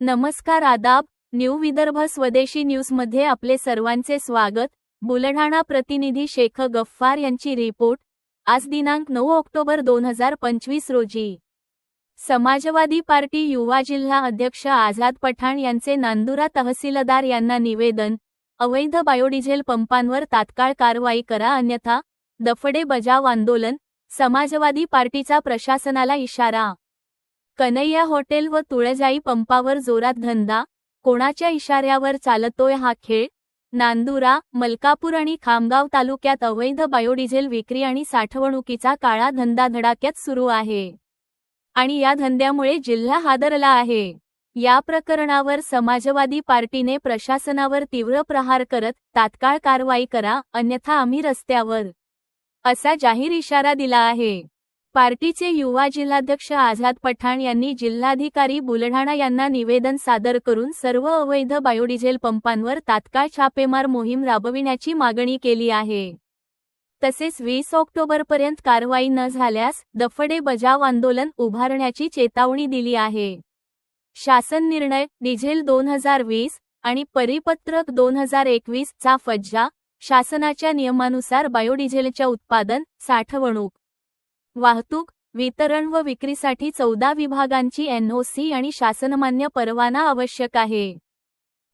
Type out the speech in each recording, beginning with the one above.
नमस्कार आदाब न्यू विदर्भ स्वदेशी न्यूजमध्ये आपले सर्वांचे स्वागत. बुलढाणा प्रतिनिधी शेख गफ्फार यांची रिपोर्ट. आज दिनांक नऊ ऑक्टोबर दोन हजार पंचवीस रोजी. समाजवादी पार्टी युवा जिल्हा अध्यक्ष आझाद पठाण यांचे नांदुरा तहसीलदार यांना निवेदन. अवैध बायोडिझेल पंपांवर तात्काळ कारवाई करा अन्यथा दफडे बजाव आंदोलन समाजवादी पार्टीचा प्रशासनाला इशारा. कन्हैया हॉटेल व तुळजाई पंपावर जोरात धंदा कोणाच्या इशाऱ्यावर चालतोय हा खेळ? नांदुरा मलकापूर आणि खामगाव तालुक्यात अवैध बायोडिझेल विक्री आणि साठवणुकीचा काळा धंदा धडाक्यात सुरू आहे. आणि या धंद्यामुळे जिल्हा हादरला आहे. या प्रकरणावर समाजवादी पार्टीने प्रशासनावर तीव्र प्रहार करत तात्काळ कारवाई करा अन्यथा आम्ही रस्त्यावर असा जाहीर इशारा दिला आहे. पार्टीचे युवा जिल्हाध्यक्ष आझाद पठाण यांनी जिल्हाधिकारी बुलढाणा यांना निवेदन सादर करून सर्व अवैध बायोडिझेल पंपांवर तात्काळ छापेमार मोहीम राबविण्याची मागणी केली आहे. तसेच वीस ऑक्टोबरपर्यंत कारवाई न झाल्यास दफडे बजाव आंदोलन उभारण्याची चेतावणी दिली आहे. शासन निर्णय डिझेल दोन हजार वीस आणि परिपत्रक दोन हजार एकवीस चा फज्जा शासनाच्या नियमानुसार बायोडिझेलच्या उत्पादन साठवणूक. वाहतूक वितरण व विक्रीसाठी चौदा विभागांची एनओसी आणि शासनमान्य परवाना आवश्यक आहे.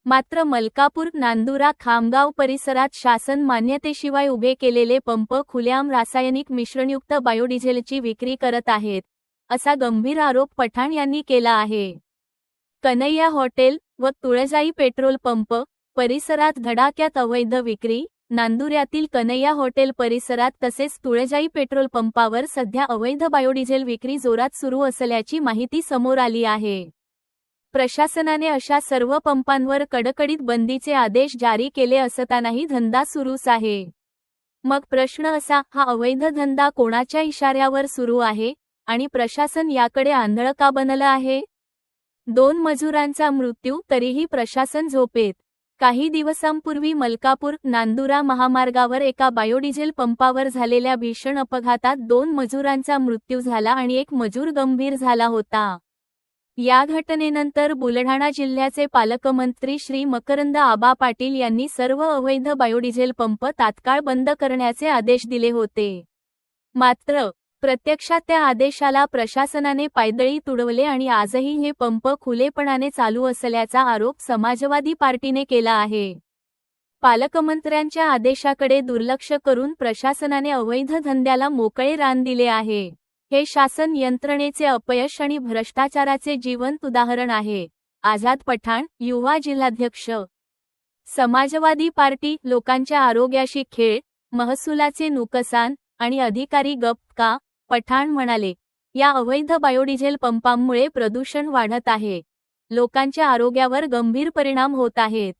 मात्र मलकापूर नांदुरा खामगाव परिसरात शासन मान्यतेशिवाय उभे केलेले पंप खुल्याम रासायनिक मिश्रणयुक्त बायोडिझेलची विक्री करत आहेत असा गंभीर आरोप पठाण यांनी केला आहे. कन्हैया हॉटेल व तुळजाई पेट्रोल पंप परिसरात धडाक्यात अवैध विक्री नांदुऱ्यातील कन्हैया हॉटेल परिसरात तसेच तुळजाई पेट्रोल पंपावर सध्या अवैध बायोडिझेल विक्री जोरात सुरू असल्याची माहिती समोर आली आहे. प्रशासनाने अशा सर्व पंपांवर कडकडीत बंदीचे आदेश जारी केले असतानाही धंदा सुरूच आहे. मग प्रश्न असा हा अवैध धंदा कोणाच्या इशाऱ्यावर सुरू आहे आणि प्रशासन याकडे आंधळ का बनलं आहे? दोन मजुरांचा मृत्यू तरीही प्रशासन झोपेत. काही दिवसांपूर्वी मलकापूर नांदुरा महामार्गावर एका बायोडिझेल पंपावर झालेल्या भीषण अपघातात दोन मजुरांचा मृत्यू झाला आणि एक मजूर गंभीर झाला होता. या घटनेनंतर बुलढाणा जिल्ह्याचे पालकमंत्री श्री मकरंद आबा पाटील यांनी सर्व अवैध बायोडिझेल पंप तात्काळ बंद करण्याचे आदेश दिले होते. मात्र प्रत्यक्षात त्या आदेशाला प्रशासनाने पायदळी तुडवले आणि आजही हे पंप खुलेपणाने चालू असल्याचा आरोप समाजवादी पार्टीने केला आहे. पालकमंत्र्यांच्या आदेशाकडे दुर्लक्ष करून प्रशासनाने अवैध धंद्याला मोकळे रान दिले आहे. हे शासन यंत्रणेचे अपयश आणि भ्रष्टाचाराचे जिवंत उदाहरण आहे. आझाद पठाण युवा जिल्हाध्यक्ष. समाजवादी पार्टी लोकांच्या आरोग्याशी खेळ महसुलाचे नुकसान आणि अधिकारी गप का? पठाण म्हणाले या अवैध बायोडिझेल पंपांमुळे प्रदूषण वाढत आहे. लोकांच्या आरोग्यावर गंभीर परिणाम होत आहेत.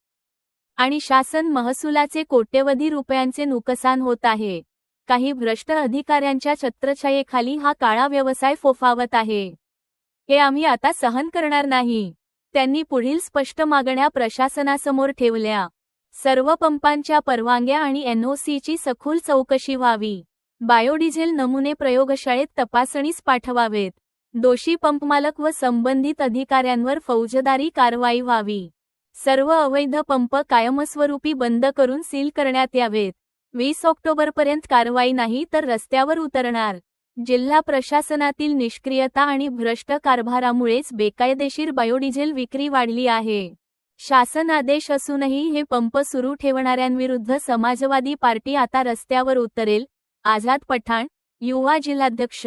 आणि शासन महसुलाचे कोट्यवधी रुपयांचे नुकसान होत आहे. काही भ्रष्ट अधिकाऱ्यांच्या छत्रछायेखाली हा काळा व्यवसाय फोफावत आहे. हे आम्ही आता सहन करणार नाही. त्यांनी पुढील स्पष्ट मागण्या प्रशासनासमोर ठेवल्या. सर्व पंपांच्या परवानग्या आणि एनओसीची सखोल चौकशी व्हावी. बायोडिझेल नमुने प्रयोगशाळेत तपासणीस पाठवावेत. दोषी पंपमालक व संबंधित अधिकाऱ्यांवर फौजदारी कारवाई व्हावी. सर्व अवैध पंप कायमस्वरूपी बंद करून सील करण्यात यावेत. वीस ऑक्टोबरपर्यंत कारवाई नाही तर रस्त्यावर उतरणार. जिल्हा प्रशासनातील निष्क्रियता आणि भ्रष्ट कारभारामुळेच बेकायदेशीर बायोडिझेल विक्री वाढली आहे. शासन आदेश असूनही हे पंप सुरू ठेवणाऱ्यांविरुद्ध समाजवादी पार्टी आता रस्त्यावर उतरेल आझाद पठाण युवा जिल्हाध्यक्ष.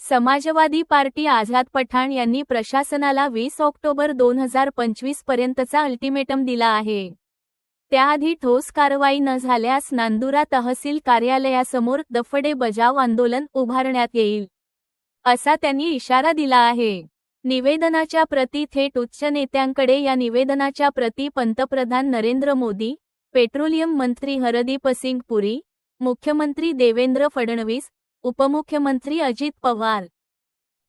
समाजवादी पार्टी आझाद पठाण यांनी प्रशासनाला वीस ऑक्टोबर दोन हजार पंचवीस पर्यंतचा अल्टिमेटम दिला आहे. त्याआधी ठोस कारवाई न झाल्यास नांदुरा तहसील कार्यालयासमोर दफडे बजाव आंदोलन उभारण्यात येईल असा त्यांनी इशारा दिला आहे. निवेदनाच्या प्रती थेट उच्च नेत्यांकडे या निवेदनाच्या प्रती पंतप्रधान नरेंद्र मोदी पेट्रोलियम मंत्री हरदीप सिंग पुरी मुख्यमंत्री देवेंद्र फडणवीस उपमुख्यमंत्री अजित पवार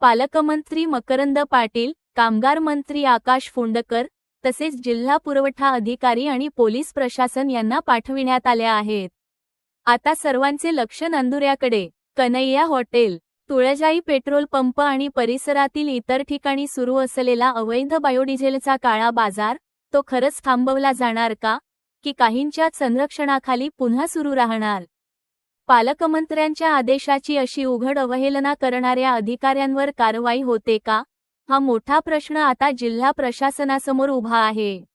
पालकमंत्री मकरंद पाटील कामगार मंत्री आकाश फोंडकर तसेच जिल्हा पुरवठा अधिकारी आणि पोलीस प्रशासन यांना पाठविण्यात आल्या आहेत. आता सर्वांचे लक्ष नांदुऱ्याकडे Kanhaiya hotel Tuljai petrol pump आणि परिसरातील इतर ठिकाणी सुरू असलेला अवैध बायोडिझेलचा काळा बाजार तो खरंच थांबवला जाणार का? की काहींच्या संरक्षणाखाली पुन्हा सुरू राहणार? पालकमंत्र्यांच्या आदेशाची अशी उघड अवहेलना करणाऱ्या अधिकाऱ्यांवर कारवाई होते का? हा मोठा प्रश्न आता जिल्हा प्रशासनासमोर उभा आहे.